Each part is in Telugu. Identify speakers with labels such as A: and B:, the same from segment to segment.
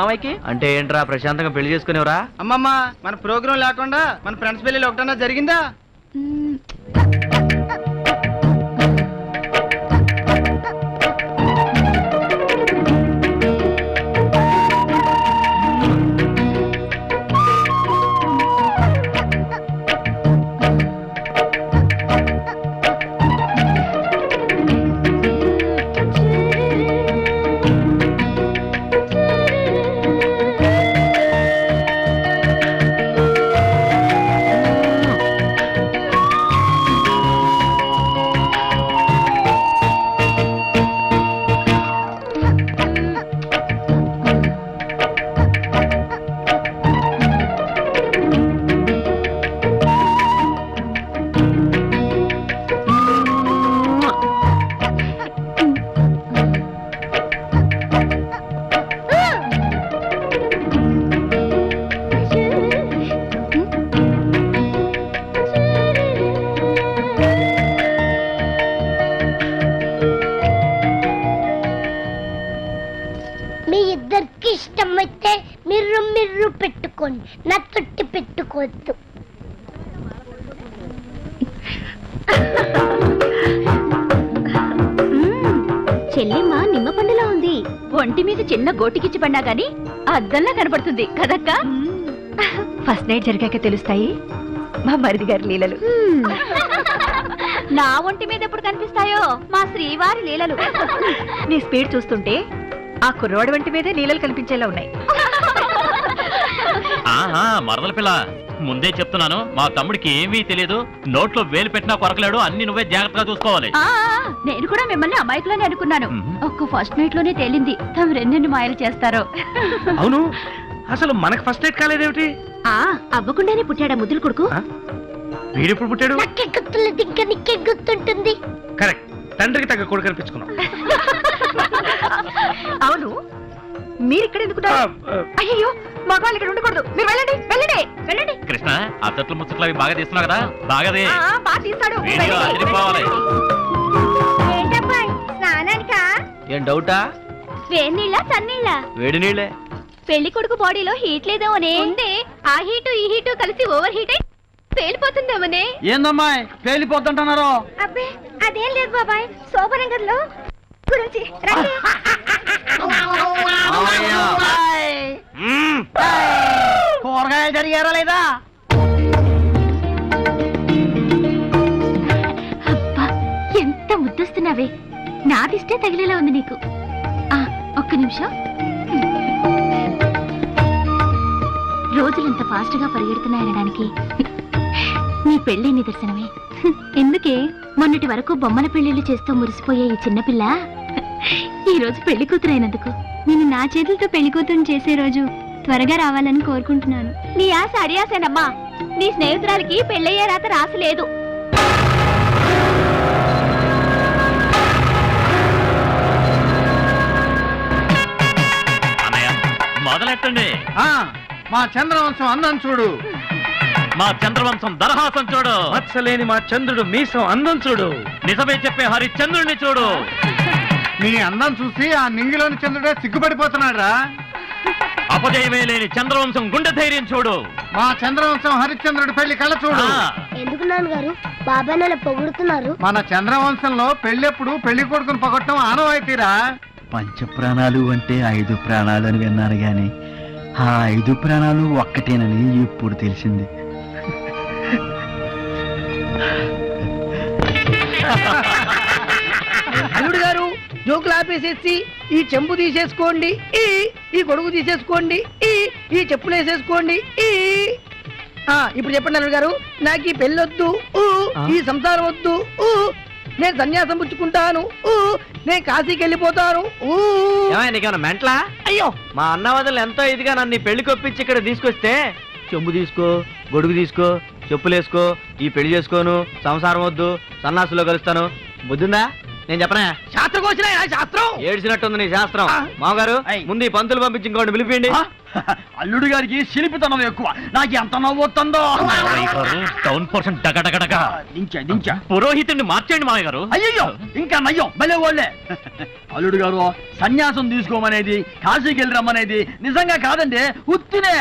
A: మామయ్యకి?
B: అంటే ఏంట్రా ప్రశాంతంగా పెళ్ళి చేసుకునేవరా?
A: అమ్మమ్మ మన ప్రోగ్రాం లేకుండా మన ఫ్రెండ్స్ పెళ్ళి ఒకటన్నా జరిగిందా?
C: గోటికిచ్చి పడినా గాని అద్దంలా కనపడుతుంది. కదక్క?
D: ఫస్ట్ నైట్ జరిగాక తెలుస్తాయి. మా మరిది గారి లీలలు.
C: నా ఒంటి మీద ఎప్పుడు కనిపిస్తాయో? మా శ్రీవారి లీలలు.
D: నీ స్పీడ్ చూస్తుంటే ఆ కుర్రోడి వంటి మీదే లీలలు కనిపించేలా ఉన్నాయి.
E: ఆహా మరదల పిల్ల. ముందే చెప్తున్నాను మా తమ్ముడికి ఏమీ తెలియదు నోట్లో వేలు పెట్టినా కొరకలేడు అన్ని నువ్వే జాగ్రత్తగా చూసుకోవాలి.
C: ఆ నేను కూడా మిమ్మల్ని అమాయకులని అనుకున్నాను.
E: మ్మ్.
C: ఒక్క ఫస్ట్ నైట్లోనే తేలింది తమ రెండెన్ని మాయలు చేస్తారో.
B: అవును అసలు మనకు ఫస్ట్ నైట్ కాలేదేమిటి?
C: ఆ అవ్వకుండానే పుట్టాడా ముద్దుల కొడుకు?
B: వీడెప్పుడు పుట్టాడు?
F: నాకే గుర్తులేదు ఇంకా నీకే గుర్తుంటుంది.
B: కరెక్ట్ తండ్రికి తగ్గ కొడుకు కనిపించుకున్నాం
D: అవును మీరు ఇక్కడ ఎందుకున్నారు అయ్యో మగవాళ్ళు ఇక్కడ ఉండకూడదు. మీరు వెళ్ళండి వెళ్ళండి వెళ్ళండి.
E: కృష్ణ చెట్లు ముచ్చట్లు అవి బాగా తీస్తున్నావు కదా? బాగాదే.
D: ఆ, ఆ, బాగా తీస్తాడు.
E: వీడియో
D: వెళ్ళండి.
E: అదిరిపోవాలి.
C: ఏంటబ్బాయ్ స్నానానికా?
B: ఏం డౌటా?
C: వేడినీళ్ళ చన్నీళ్ళ
B: వేడి నీళ్ళే.
C: పెళ్ళి కొడుకు బాడీలో హీట్ లేదేమోనే? ఉంది. ఆ హీటు ఈ హీటు కలిసి ఓవర్ హీట్ అయి పేలిపోతుందేమోనే?
A: ఏందమ్మా పేలిపోతుంటున్నారు?
C: అబ్బే అదేం లేదు బాబాయ్ శోభనం గదిలో గురించి రండి
A: కూరగాయలు జరిగారా లేదా?
C: అబ్బా ఎంత ముద్దొస్తున్నావే. నాదిష్టే తగిలేలా ఉంది నీకు. ఆ ఒక్క నిమిషం. రోజులంత ఇంత ఫాస్ట్గా పరిగెడుతున్నాయనడానికి నీ పెళ్ళి నిదర్శనమే. ఎందుకే? మొన్నటి వరకు బొమ్మల పెళ్ళిళ్ళు చేస్తూ మురిసిపోయే ఈ చిన్నపిల్ల ఈ రోజు పెళ్ళి కూతురైనందుకు నేను నా చేతులతో పెళ్ళి కూతురు చేసే రోజు త్వరగా రావాలని కోరుకుంటున్నాను. నీ ఆశ అడియాసేనమ్మా నీ స్నేహితురాలకి పెళ్ళయ్యే రాత రాసలేదు
E: మొదలెట్టండి.
A: మా చంద్రవంశం అందం చూడు.
E: మా చంద్రవంశం దరహాసం చూడు.
B: మత్సలేని మా చంద్రుడు మీసం అందం చూడు.
E: నిజమే చెప్పే హరిశ్చంద్రుడిని చూడు.
A: నీ అందం చూసి ఆ నింగిలోని చంద్రుడే సిగ్గుపడిపోతున్నాడు రా
E: అపజయమే లేని చంద్రవంశం గుండె ధైర్యం చూడు.
A: మా చంద్రవంశం హరిశ్చంద్రుడి పెళ్ళి కళ్ళ చూడు.
F: ఎందుకు నాన్నగారు? బాబాయ్ నన్ను పొగుడుతున్నారు.
A: మన చంద్రవంశంలో పెళ్ళెప్పుడు పెళ్ళి కొడుకుని పొగట్టం ఆనవాయితీరా?
G: పంచ ప్రాణాలు అంటే ఐదు ప్రాణాలు అని విన్నాను గాని ఆ ఐదు ప్రాణాలు ఒక్కటేనని ఇప్పుడు తెలిసింది.
H: జోకులు ఆపేసేసి ఈ చెంబు తీసేసుకోండి ఈ ఈ గొడుగు తీసేసుకోండి ఈ ఈ చెప్పులు వేసేసుకోండి ఈ. ఇప్పుడు చెప్పండి అల్లుడు గారు నాకు ఈ పెళ్ళొద్దు ఈ సంసారం వద్దు నేను సన్యాసం పుచ్చుకుంటాను నేను కాశీకి వెళ్ళిపోతాను
B: మెంట్లా?
H: అయ్యో!
B: మా అన్న వదలు ఎంతో ఇదిగా నన్ను పెళ్ళి కొప్పించి ఇక్కడ తీసుకొస్తే చెంబు తీసుకో గొడుగు తీసుకో చెప్పులేసుకో ఈ పెళ్ళి చేసుకోను సంసారం వద్దు సన్నాసులో కలుస్తాను. బుద్ధిందా? నేను చెప్పనా?
H: శాస్త్రం కోసిన శాస్త్రం?
B: ఏడ్చినట్టుంది నీ శాస్త్రం. మామగారు
H: అయ్.
B: ముందు ఈ పంతులు పంపించి ఇంకోటి పిలిపియండి?
I: అల్లుడు గారికి శిల్పితనం ఎక్కువ. నాకు ఎంత నవ్వుతుందో
E: టౌన్ పోర్షన్ డగడగడగ
I: దించా దించా.
E: పురోహితుడిని మార్చేయండి మామయ్య గారు
I: అయ్యయ్యో ఇంకా నయ్యం భలే వాళ్ళే అల్లుడు గారు సన్యాసం తీసుకోమనేది కాశీకి వెళ్ళి రమ్మనేది నిజంగా కాదండి ఉత్తినే.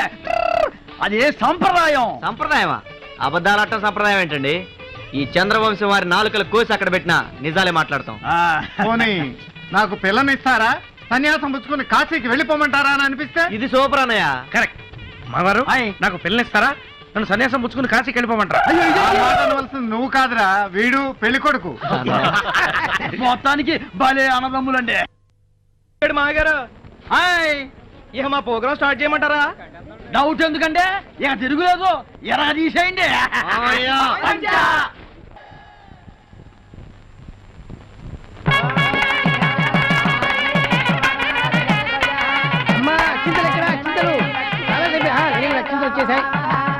I: అదే సంప్రదాయం.
B: సంప్రదాయమా? అబద్ధాలట్ట సంప్రదాయం ఏంటండి? ఈ చంద్రవంశం వారి నాలుకల కోసి అక్కడ పెట్టిన నిజాలే మాట్లాడతాం.
I: ఆ,
A: పోనీ నాకు పిల్లనిస్తారా? సన్యాసం పుచ్చుకుని కాశీకి వెళ్ళిపోమంటారా అని అనిపిస్తే?
B: ఇది సూపర్ అన్నయ్య
H: కరెక్ట్ మావారు
I: ఆయ్.
H: నాకు పిల్లనిస్తారా? నన్ను సన్యాసం పుచ్చుకుని కాశీకి వెళ్ళిపోమంటారా?
I: అయ్యో, ఇదే-
A: ఆ మాట అనవలసింది నువ్వు కాదురా వీడు పెళ్ళి కొడుకు.
I: మొత్తానికి భలే అన్నదమ్ములండి
H: మాగారు
I: హాయ్.
H: ఇక మా ప్రోగ్రామ్ స్టార్ట్ చేయమంటారా?
I: డౌట్ ఎందుకంటే ఇక తిరుగులేదు. ఎరా తీసేయండి.
H: ఆ, వచ్చేసాయి.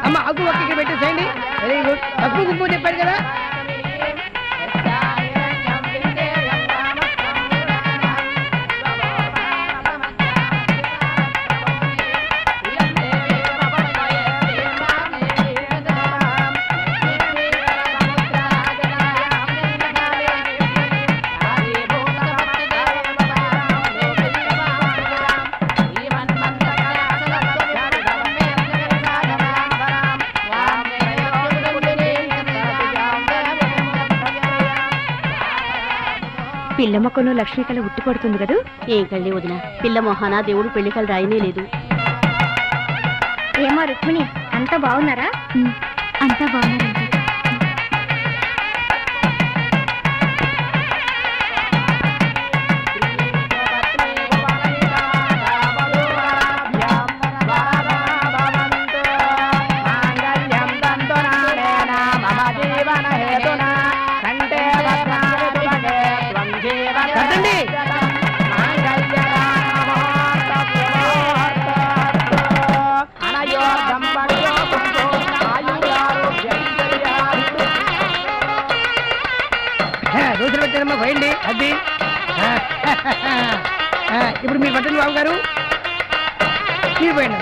H: అమ్మ అగ్గు ఒక్కకి పెట్టేసేయండి. వెరీ గుడ్ పసుపు గుప్పు చెప్పాడు కదా.
D: పిల్ల మొక్కను లక్ష్మీ కళ ఉట్టి పడుతుంది కదా?
J: ఏం కళ్ళి వదిన పిల్ల మొహాన దేవుడు పెళ్ళి కళ్ళు రాయనే లేదు.
G: ఏమో రుక్మిణి అంతా బాగున్నారా?
J: అంతా బాగున్నారండి
H: బాబు గారు? మీరు పోయండి.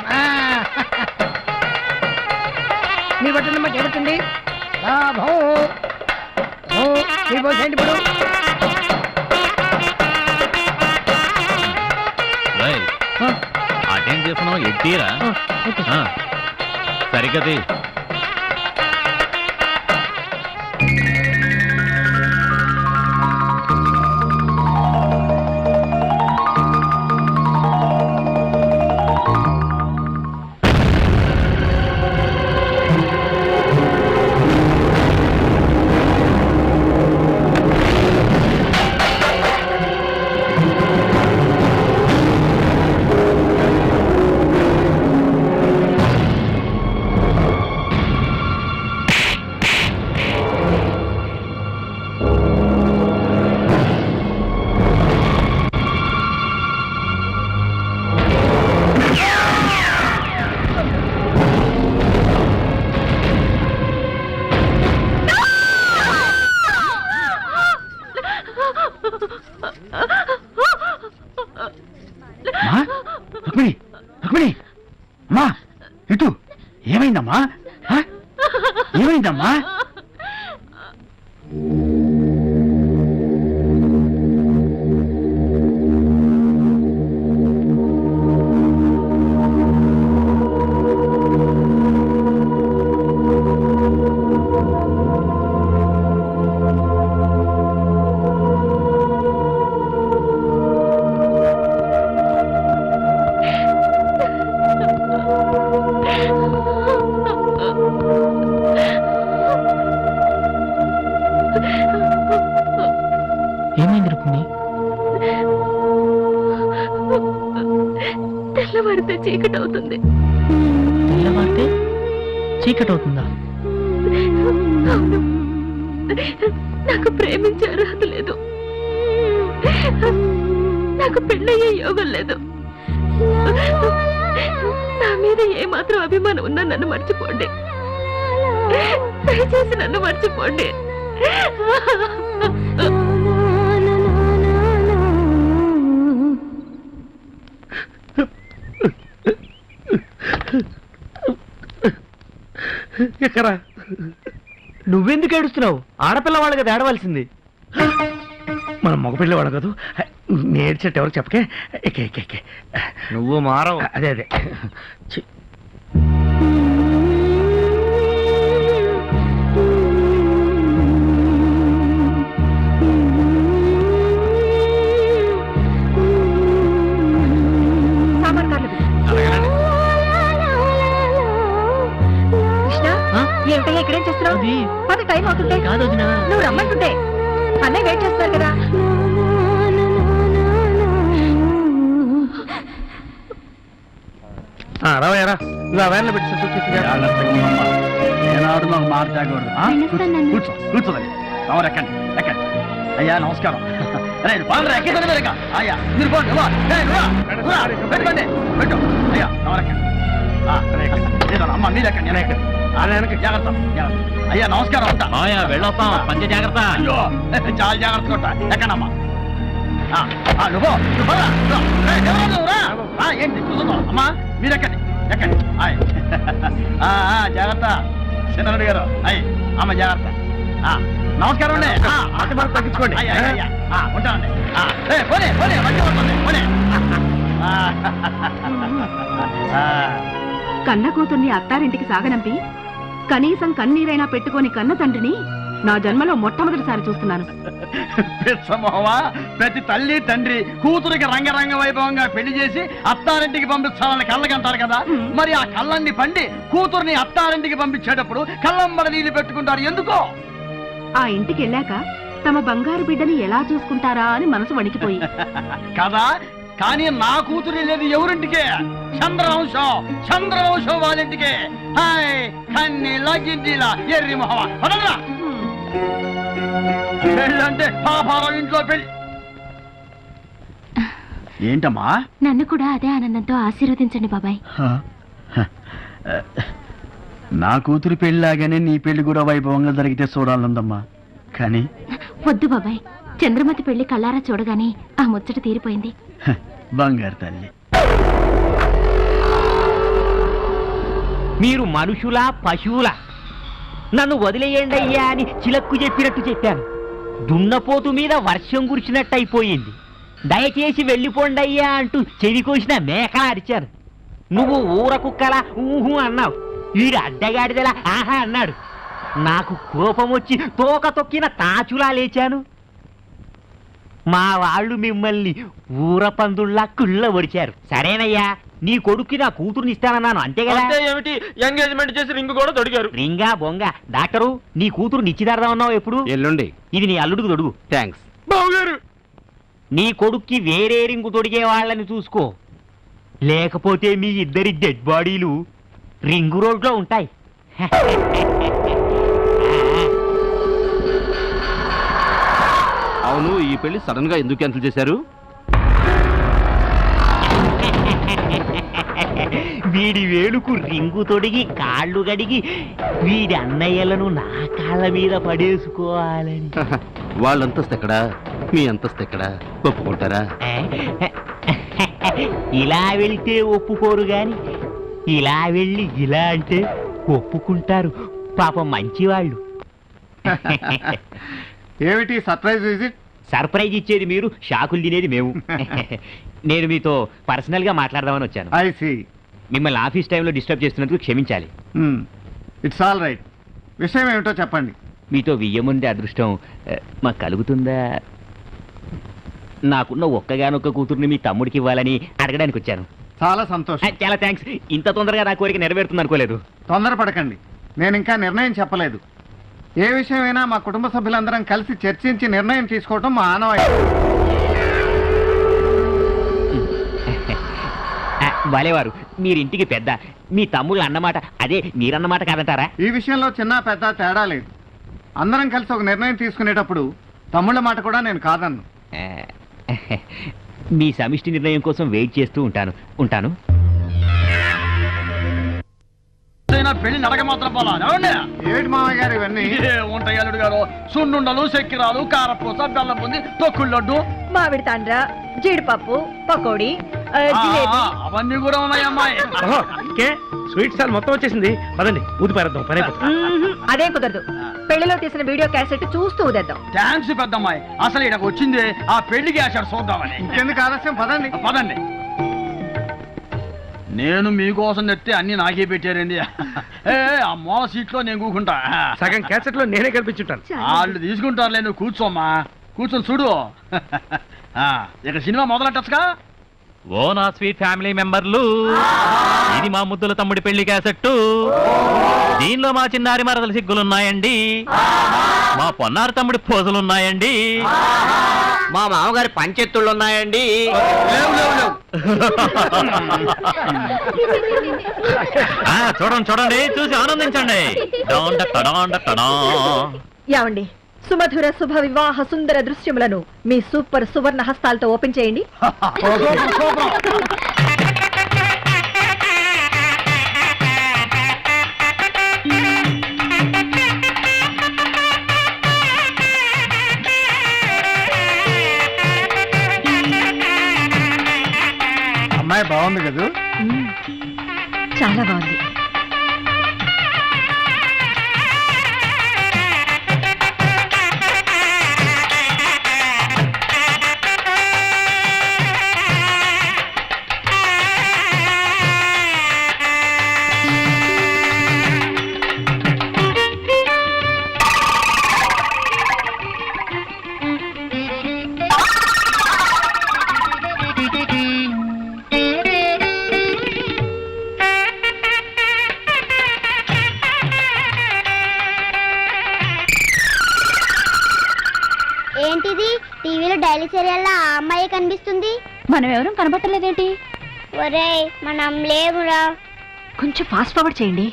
H: మీరు పట్టండి అమ్మా చేపట్టండి భో. భో. మీరు పోసేయండి ఇప్పుడు.
E: రేయ్,
H: ఆ,
E: అటేం చేస్తున్నావు? ఎట్టీరా సరిగది
I: మా ఇటు ఏమైందమ్మా? ఏమైందమ్మా?
J: తెల్లవారితే చీకటి అవుతుంది
H: తెల్లవారితే చీకటి అవుతుందా
J: నాకు ప్రేమించే అర్హత లేదు. నాకు పెళ్ళయ్యే యోగం లేదు. నా మీద ఏమాత్రం అభిమానం ఉన్నా నన్ను మర్చిపోండి. దయచేసి నన్ను మర్చిపోండి.
A: ఎక్కరా
B: నువ్వెందుకు ఏడుస్తున్నావు? ఆడపిల్ల వాళ్ళు కదా ఏడవలసింది.
A: మన మగపిల్లి వాడు కదా. నేర్చేట ఎవరు చెప్పకే ఎక్కే ఎక్కే
B: నువ్వు మారవు.
A: అదే అదే.
I: ఏనాడు నాకు మాట తాగకూడదు ఆ?
J: వెళ్ళొస్తాను
I: కూర్చో కూర్చోదండి తమరు ఎక్కండి ఎక్కండి అయ్యా నమస్కారం అరే పాలు ఎక్కిందండి మీరు ఇక. అయ్యా మీరు పోండి నువ్వా? ఏయ్, నువ్వా? నువ్వా? పెట్టుకోండి పెట్టు అయ్యా తమరు ఎక్కండి ఆ, అరే ఎక్కండి. ఏదో అమ్మ మీరు ఎక్కండి నేను ఎక్కండి నేను ఎక్కండి. జాగ్రత్త జాగ్రత్త. అయ్యా నమస్కారం ఉంటా
E: మాయా వెళ్ళొస్తాం పంచ జాగ్రత్త
I: అయ్యో చాలా జాగ్రత్తగా ఉంటా ఎక్కడమ్మా ఆ, ఆ, నువ్వు నువ్వు రా, రా. ఏయ్, ఎవరు నువ్వు రా? ఆ, ఏంటి కూర్చున్నావు అమ్మా మీరు ఎక్కండి ఎక్కండి ఆయ్. ఆ, ఆ, జాగ్రత్త చిన్నరెడ్డి గారు. అయ్యి అమ్మ జాగ్రత్త. నమస్కారం అండి.
A: తగ్గించుకోండి.
I: పోనీ పోనీ మంచి పోనీ. ఆ.
D: కన్న కూతుర్ని అత్తారింటికి సాగనంపి కనీసం కన్నీరైనా పెట్టుకొని కన్న తండ్రిని నా జన్మలో మొట్టమొదటిసారి చూస్తున్నాను.
I: పిచ్చమోవా ప్రతి తల్లి తండ్రి కూతురికి రంగరంగ వైభవంగా పెళ్ళి చేసి అత్తారింటికి పంపించాలని కళ్ళకంటారు కదా? మరి ఆ కళ్ళన్ని పండి కూతుర్ని అత్తారింటికి పంపించేటప్పుడు కళ్ళంబడ నీళ్ళు పెట్టుకుంటారు ఎందుకో?
D: ఆ ఇంటికి వెళ్ళాక తమ బంగారు బిడ్డని ఎలా చూసుకుంటారా అని మనసు వణికిపోయి.
I: కదా? కానీ నా కూతురు లేదు ఎవరింటికే? చంద్రవంశం చంద్రవంశం వాళ్ళింటికే. హాయ్ కన్ని లగ్గిందిలా ఎర్రి మొహవా పెళ్ళంటే పాపారం ఇంట్లో పెళ్ళి. ఏంటమ్మా?
J: నన్ను కూడా అదే ఆనందంతో ఆశీర్వదించండి బాబాయ్.
I: నా కూతురు పెళ్ళిలాగానే నీ పెళ్ళి కూడా వైభవంగా జరిగితే చూడాలందమ్మా కానీ
J: వద్దు బాబాయ్. చంద్రమతి పెళ్ళి కళ్ళారా చూడగానే ఆ ముచ్చట తీరిపోయింది.
I: బంగారు తల్లి.
K: మీరు మనుషులా పశువులా? నన్ను వదిలేయండి అయ్యా అని చిలక్కు చెప్పినట్టు చెప్పాను. దున్నపోతు మీద వర్షం కురిచినట్టు అయిపోయింది దయచేసి వెళ్ళిపోండి అయ్యా అంటూ చెవి కోసిన మేకల అరిచాను నువ్వు ఊర కుక్కలా ఊహు అన్నావు. వీడు అడ్డగాడిదలా ఆహా అన్నాడు. నాకు కోపం వచ్చి తోక తొక్కిన తాచులా లేచాను. మా వాళ్ళు మిమ్మల్ని ఊర పందుల్లా కుళ్ళ ఒడిచారు సరేనయ్యా. నీ కొడుక్కి నా కూతురుని ఇస్తానన్నాను అంతే కదా?
B: ఏమిటి? ఎంగేజ్మెంట్ చేసి రింగ్ కూడా తొడిగారు.
K: రింగా బొంగ. డాక్టరు నీ కూతురు నిశ్చితార్థం అన్నావు ఎప్పుడు?
B: ఎల్లుండి.
K: ఇది నీ అల్లుడికి తొడుగు.
B: థ్యాంక్స్. బావగారు!
K: నీ కొడుక్కి వేరే రింగు తొడిగే వాళ్ళని చూసుకో. లేకపోతే మీ ఇద్దరి డెడ్ బాడీలు రింగు రోడ్లో ఉంటాయి.
B: అవును ఈ పెళ్ళి సడన్గా ఎందుకు క్యాన్సిల్ చేశారు?
K: వీడి వేలుకు రింగు తొడిగి కాళ్ళు గడిగి వీడి అన్నయ్యలను నా కాళ్ళ మీద పడేసుకోవాలని.
B: వాళ్ళ అంతస్తు ఎక్కడా? మీ అంతస్తు ఎక్కడా? ఒప్పుకుంటారా?
K: ఇలా వెళ్తే ఒప్పుకోరు గాని ఇలా వెళ్ళి ఇలా అంటే ఒప్పుకుంటారు. పాపం మంచివాళ్ళు.
A: ఏమిటి సర్ప్రైజ్ విజిట్?
K: సర్ప్రైజ్ ఇచ్చేది మీరు షాకులు తినేది మేము. నేను మీతో పర్సనల్గా మాట్లాడదామని వచ్చాను.
A: I see.
K: మిమ్మల్ని ఆఫీస్ టైంలో డిస్టర్బ్ చేస్తున్నందుకు క్షమించాలి.
A: It's all right. విషయం ఏమిటో చెప్పండి.
K: మీతో వియ్యముండే అదృష్టం ఆ, మాకు కలుగుతుందా? నాకున్న ఒక్కగానొక్క కూతుర్ని మీ తమ్ముడికి ఇవ్వాలని అడగడానికి వచ్చాను.
A: చాలా
K: ఆ,
A: సంతోషం
K: చాలా థ్యాంక్స్ ఇంత తొందరగా నా కోరిక నెరవేరుతుంది అనుకోలేదు.
A: తొందరపడకండి. నేను ఇంకా నిర్ణయం చెప్పలేదు. ఏ విషయమైనా మా కుటుంబ సభ్యులందరం కలిసి చర్చించి నిర్ణయం తీసుకోవటం మా
K: భలేవారు మీరింటికి పెద్ద. మీ తమ్ముళ్ళు అన్నమాట. అదే మీరన్నమాట కాదంటారా?
A: ఈ విషయంలో చిన్న పెద్ద తేడా లేదు. అందరం కలిసి ఒక నిర్ణయం తీసుకునేటప్పుడు తమ్ముళ్ళ మాట కూడా నేను కాదన్ను.
K: మీ సమిష్టి నిర్ణయం కోసం వెయిట్ చేస్తూ ఉంటాను. ఉంటాను.
I: పెళ్ళి నడక మాత్రం పోలా? ఏమండి?
A: ఏమిటి మామయ్య గారు ఇవన్నీ.
I: ఏ ఉంటాయి అల్లుడు గారు. సున్నుండలు చక్కెరాలు కారపూస బెల్లం ఉంది తొక్కుళ్ళొడ్డు
D: మామిడి తాండ్ర జీడిపప్పు పకోడీ జిలేబీ.
I: అవన్నీ కూడా ఉన్నాయి అమ్మాయి.
L: ఇంకే స్వీట్ స్టాల్ మొత్తం వచ్చేసింది. పదండి ఊది పారేద్దాం పని అయిపోతుంది.
D: మ్మ్, అదేం కుదరదు. పెళ్ళిలో తీసిన వీడియో క్యాసెట్ చూస్తూ ఉదేద్దాం
I: థ్యాంక్స్ పెద్దమ్మాయి. అసలు ఇక్కడికి వచ్చింది ఆ పెళ్ళికి ఆశాడు చూద్దామని.
A: ఇంకెందుకు ఆలస్యం? పదండి.
I: పదండి. నేను మీకోసం తెస్తే అన్ని నాకే పెట్టారండి ఏ ఆ మూల సీట్లో నేను కూకుంటా.
L: సగం క్యాసెట్లో నేనే కల్పించుంటాను.
I: వాళ్ళు తీసుకుంటారులే నువ్వు కూర్చోమ్మా. కూర్చొని చూడు. ఆ, ఇక సినిమా మొదలెట్టచ్చుగా?
E: ఓ నా స్వీట్ ఫ్యామిలీ మెంబర్లు. ఇది మా ముద్దుల తమ్ముడి పెళ్ళి క్యాసెట్టు. దీనిలో మా చిన్నారి మరదల సిగ్గులున్నాయండి. మా పొన్నారి తమ్ముడి పోజులున్నాయండి.
B: మా మామగారి పంచెత్తుళ్ళు ఉన్నాయండి
E: చూడండి చూడండి చూసి ఆనందించండి.
D: యావండి. సుమధుర శుభ వివాహ సుందర దృశ్యములను మీ సూపర్ సువర్ణ హస్తాలతో ఓపెన్ చేయండి.
A: అమ్మాయి బాగుంది కదా.
D: చాలా బాగుంది
G: సీరియల్లో ఆ అమ్మాయి కనిపిస్తుంది?
J: మనం ఎవరూ కనబట్టలేదేంటి
G: ఒరేయ్ మనం లేవురా
D: కొంచెం ఫాస్ట్ ఫార్వర్డ్ చేయండి.